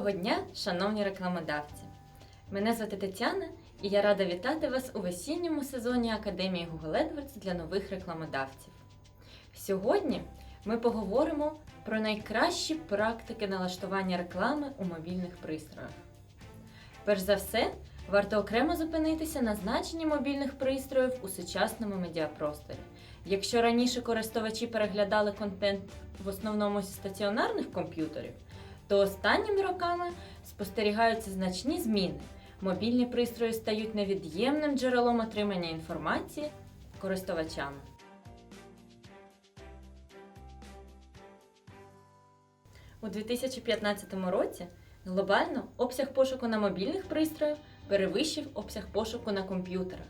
Доброго дня, шановні рекламодавці! Мене звати Тетяна і я рада вітати вас у весінньому сезоні Академії Google AdWords для нових рекламодавців. Сьогодні ми поговоримо про найкращі практики налаштування реклами у мобільних пристроях. Перш за все, варто окремо зупинитися на значенні мобільних пристроїв у сучасному медіапросторі. Якщо раніше користувачі переглядали контент в основному зі стаціонарних комп'ютерів, то останніми роками спостерігаються значні зміни. Мобільні пристрої стають невід'ємним джерелом отримання інформації користувачами. У 2015 році глобально обсяг пошуку на мобільних пристроях перевищив обсяг пошуку на комп'ютерах.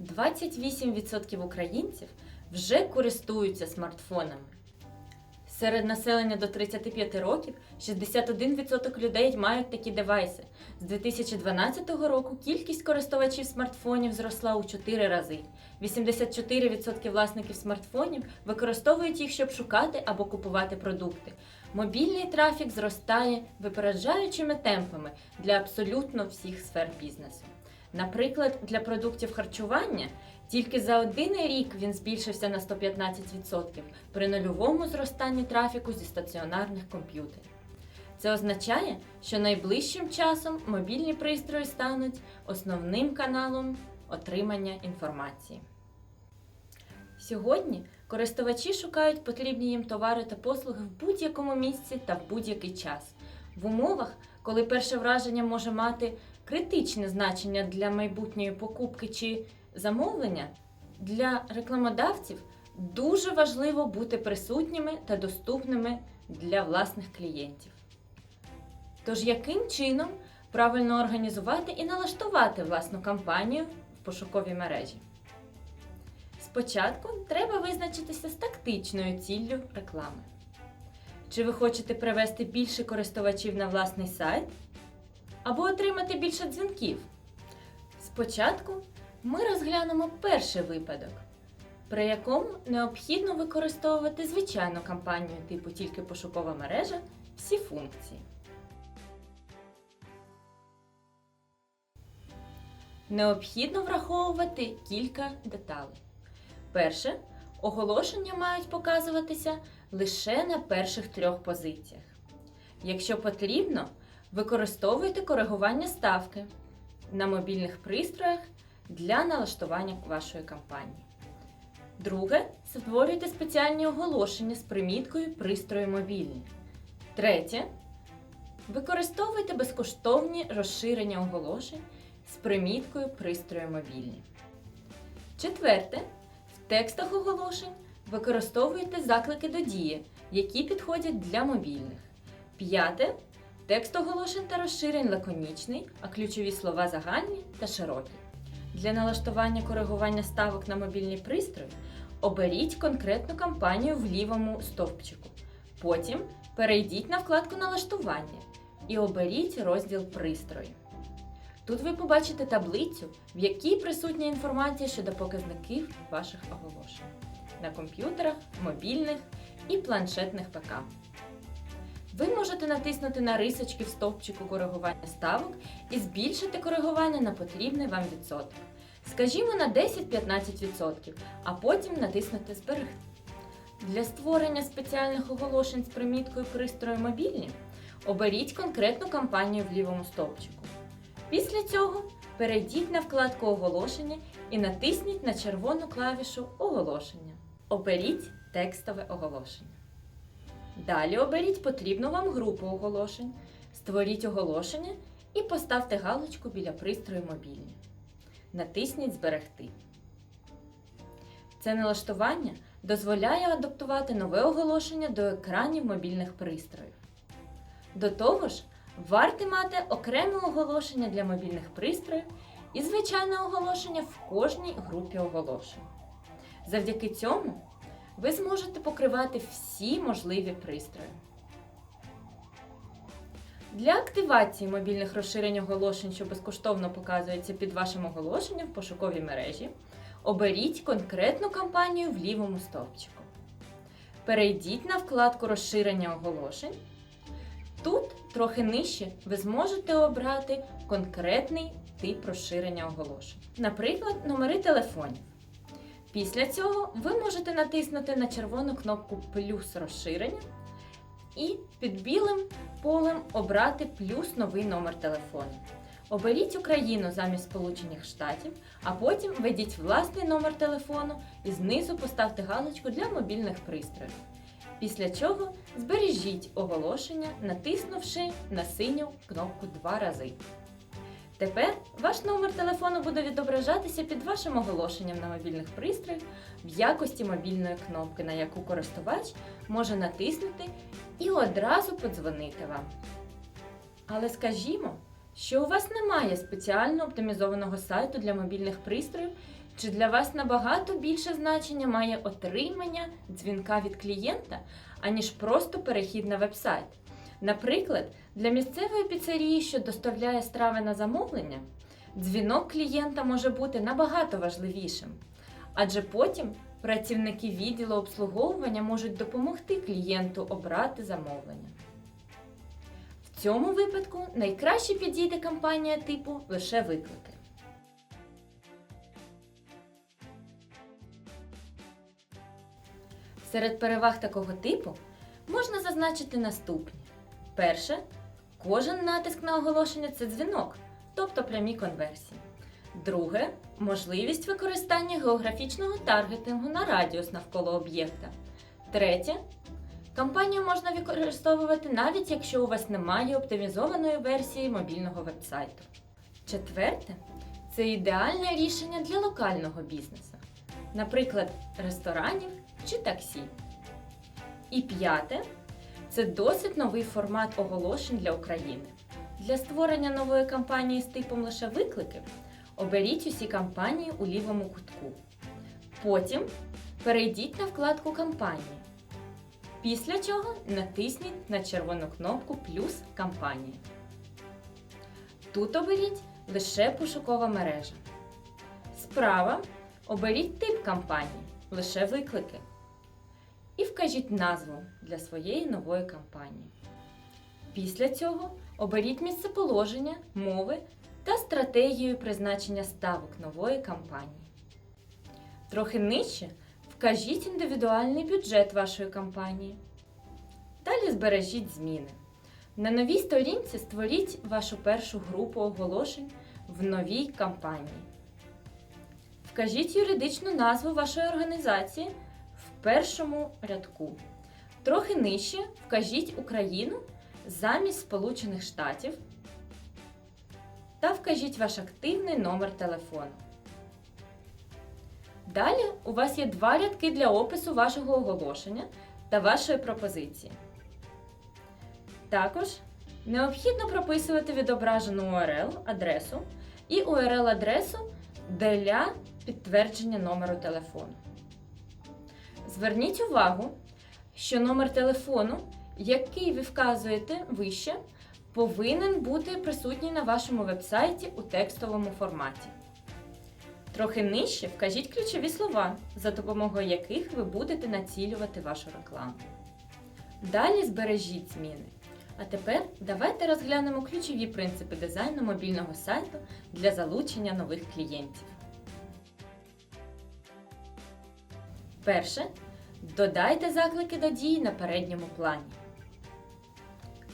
28% українців вже користуються смартфонами. Серед населення до 35 років 61% людей мають такі девайси. З 2012 року кількість користувачів смартфонів зросла у 4 рази. 84% власників смартфонів використовують їх, щоб шукати або купувати продукти. Мобільний трафік зростає випереджаючими темпами для абсолютно всіх сфер бізнесу. Наприклад, для продуктів харчування тільки за один рік він збільшився на 115% при нульовому зростанні трафіку зі стаціонарних комп'ютерів. Це означає, що найближчим часом мобільні пристрої стануть основним каналом отримання інформації. Сьогодні користувачі шукають потрібні їм товари та послуги в будь-якому місці та в будь-який час. В умовах, коли перше враження може мати критичне значення для майбутньої покупки чи замовлення, для рекламодавців дуже важливо бути присутніми та доступними для власних клієнтів. Тож, яким чином правильно організувати і налаштувати власну кампанію в пошуковій мережі? Спочатку треба визначитися з тактичною ціллю реклами. Чи ви хочете привести більше користувачів на власний сайт? Або отримати більше дзвінків? Спочатку ми розглянемо перший випадок, при якому необхідно використовувати звичайну кампанію типу тільки пошукова мережа всі функції. Необхідно враховувати кілька деталей. Перше, оголошення мають показуватися лише на перших трьох позиціях. Якщо потрібно, використовуйте коригування ставки на мобільних пристроях для налаштування вашої кампанії. Друге, створюйте спеціальні оголошення з приміткою пристрої мобільні. Третє, використовуйте безкоштовні розширення оголошень з приміткою пристрої мобільні. Четверте, в текстах оголошень використовуйте заклики до дії, які підходять для мобільних. П'яте. Текст оголошень та розширень лаконічний, а ключові слова загальні та широкі. Для налаштування коригування ставок на мобільні пристрої оберіть конкретну кампанію в лівому стовпчику. Потім перейдіть на вкладку Налаштування і оберіть розділ Пристрої. Тут ви побачите таблицю, в якій присутня інформація щодо показників ваших оголошень на комп'ютерах, мобільних і планшетних ПК. Ви можете натиснути на рисочки в стовпчику коригування ставок і збільшити коригування на потрібний вам відсоток. Скажімо на 10-15%, а потім натиснути Зберегти. Для створення спеціальних оголошень з приміткою пристрою мобільні оберіть конкретну кампанію в лівому стовпчику. Після цього перейдіть на вкладку Оголошення і натисніть на червону клавішу Оголошення. Оберіть текстове оголошення. Далі оберіть потрібну вам групу оголошень, створіть оголошення і поставте галочку біля пристрою мобільні. Натисніть Зберегти. Це налаштування дозволяє адаптувати нове оголошення до екранів мобільних пристроїв. До того ж, варто мати окреме оголошення для мобільних пристроїв і звичайне оголошення в кожній групі оголошень. Завдяки цьому ви зможете покривати всі можливі пристрої. Для активації мобільних розширень оголошень, що безкоштовно показується під вашим оголошенням в пошуковій мережі, оберіть конкретну кампанію в лівому стовпчику. Перейдіть на вкладку розширення оголошень. тут, трохи нижче, ви зможете обрати конкретний тип розширення оголошень. Наприклад, номери телефонів. Після цього ви можете натиснути на червону кнопку плюс розширення і під білим полем обрати плюс новий номер телефону. Оберіть Україну замість Сполучених Штатів, а потім введіть власний номер телефону і знизу поставте галочку для мобільних пристроїв. Після чого збережіть оголошення, натиснувши на синю кнопку два рази. Тепер ваш номер телефону буде відображатися під вашим оголошенням на мобільних пристроїв в якості мобільної кнопки, на яку користувач може натиснути і одразу подзвонити вам. Але скажімо, що у вас немає спеціально оптимізованого сайту для мобільних пристроїв, чи для вас набагато більше значення має отримання дзвінка від клієнта, аніж просто перехід на вебсайт. Наприклад, для місцевої піцерії, що доставляє страви на замовлення, дзвінок клієнта може бути набагато важливішим, адже потім працівники відділу обслуговування можуть допомогти клієнту обрати замовлення. В цьому випадку найкраще підійде кампанія типу лише виклики. Серед переваг такого типу можна зазначити наступні. Перше, кожен натиск на оголошення це дзвінок, тобто прямі конверсії. Друге можливість використання географічного таргетингу на радіус навколо об'єкта. Третє кампанію можна використовувати навіть якщо у вас немає оптимізованої версії мобільного вебсайту. Четверте це ідеальне рішення для локального бізнесу, наприклад, ресторанів чи таксі. І п'яте це досить новий формат оголошень для України. Для створення нової кампанії з типом лише виклики оберіть усі кампанії у лівому кутку. Потім перейдіть на вкладку Кампанії. Після чого натисніть на червону кнопку Плюс кампанії. Тут оберіть лише пошукова мережа. Справа оберіть тип кампанії лише виклики. Вкажіть назву для своєї нової кампанії. Після цього оберіть місцеположення, мови та стратегію призначення ставок нової кампанії. Трохи нижче вкажіть індивідуальний бюджет вашої кампанії. Далі збережіть зміни. На новій сторінці створіть вашу першу групу оголошень в новій кампанії. Вкажіть юридичну назву вашої організації першому рядку. Трохи нижче вкажіть Україну замість Сполучених Штатів та вкажіть ваш активний номер телефону. Далі у вас є два рядки для опису вашого оголошення та вашої пропозиції. Також необхідно прописувати відображену URL адресу і URL адресу для підтвердження номеру телефону. Зверніть увагу, що номер телефону, який ви вказуєте вище, повинен бути присутній на вашому вебсайті у текстовому форматі. Трохи нижче вкажіть ключові слова, за допомогою яких ви будете націлювати вашу рекламу. Далі збережіть зміни. А тепер давайте розглянемо ключові принципи дизайну мобільного сайту для залучення нових клієнтів. Перше. Додайте заклики до дії на передньому плані.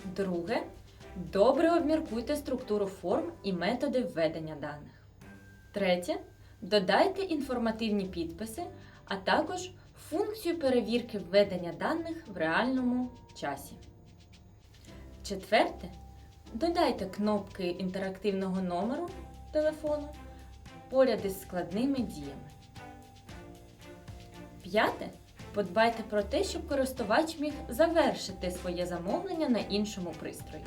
Друге. Добре обміркуйте структуру форм і методи введення даних. Третє. Додайте інформативні підписи, а також функцію перевірки введення даних в реальному часі. Четверте. Додайте кнопки інтерактивного номеру телефону поряд із складними діями. П'яте. Подбайте про те, щоб користувач міг завершити своє замовлення на іншому пристрої.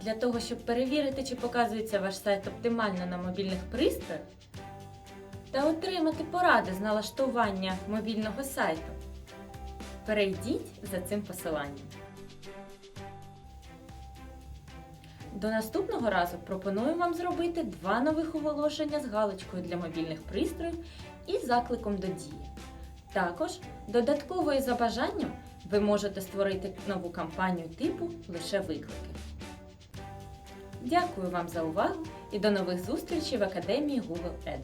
Для того, щоб перевірити, чи показується ваш сайт оптимально на мобільних пристроях, та отримати поради з налаштування мобільного сайту, перейдіть за цим посиланням. До наступного разу пропоную вам зробити два нових оголошення з галочкою для мобільних пристроїв і закликом до дії. Також додатково і за бажанням Ви можете створити нову кампанію типу лише виклики. Дякую вам за увагу і до нових зустрічей в Академії Google Ed.